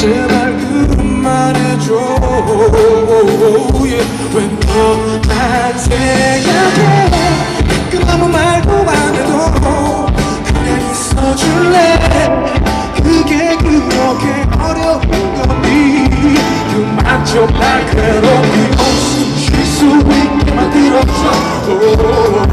제발 그만해줘. Oh, yeah. 왜너날 생각해 그 아무 말도 안 해도 그냥 있어줄래? 그게 그렇게 어려운 거니? 그만 좀날 괴롭히 없이 쉴수 있게 만들어줘. Oh,